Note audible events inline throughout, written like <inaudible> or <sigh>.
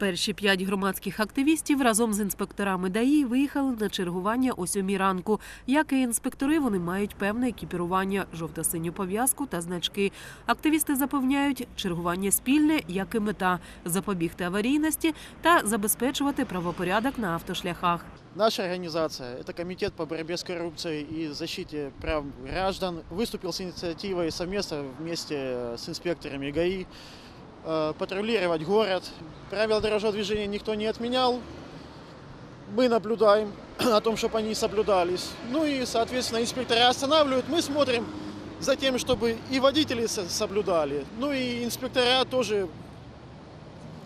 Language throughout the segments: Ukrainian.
Перші п'ять громадських активістів разом з інспекторами ДАІ виїхали на чергування о сьомій ранку. Як і інспектори, вони мають певне екіпірування, жовто-синю пов'язку та значки. Активісти запевняють, чергування спільне, як і мета запобігти аварійності та забезпечувати правопорядок на автошляхах. Наша организация, это Комитет по борьбе с коррупцией и защите прав граждан, выступил с инициативой совместно вместе с инспекторами ГАИ э, патрулировать город. Правила дорожного движения никто не отменял. Мы наблюдаем <clears throat> о том, чтобы они соблюдались. Ну и, соответственно, инспектора останавливают. Мы смотрим за тем, чтобы и водители со- соблюдали. Ну и инспектора тоже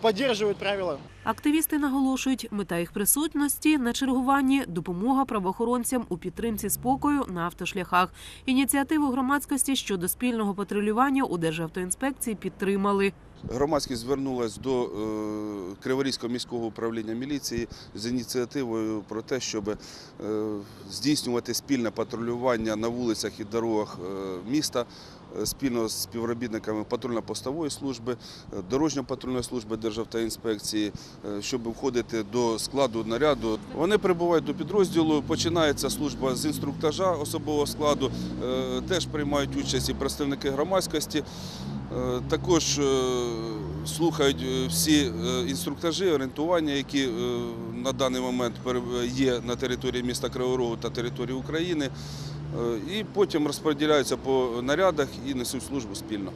поддерживают правила. Активісти наголошують, мета їх присутності на чергуванні допомога правоохоронцям у підтримці спокою на автошляхах. Ініціативу громадськості щодо спільного патрулювання у Державтоінспекції підтримали. Громадськість звернулась до е, Криворізького міського управління міліції з ініціативою про те, щоб е, здійснювати спільне патрулювання на вулицях і дорогах е, міста спільно з співробітниками патрульно-постової служби, дорожньо-патрульної служби Державтоінспекції, щоб входити до складу наряду. Вони прибувають до підрозділу. Починається служба з інструктажа особового складу. Теж приймають участь і представники громадськості. Е, Також е, слухають е, всі інструктажі, орієнтування, які на даний момент є на території міста Кривого Рогу та території України, і потім розподіляються по нарядах і несуть службу спільно.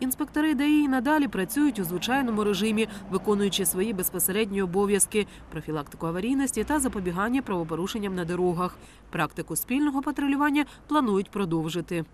Інспектори ДАІ надалі працюють у звичайному режимі, виконуючи свої безпосередні обов'язки, профілактику аварійності та запобігання правопорушенням на дорогах. Практику спільного патрулювання планують продовжити.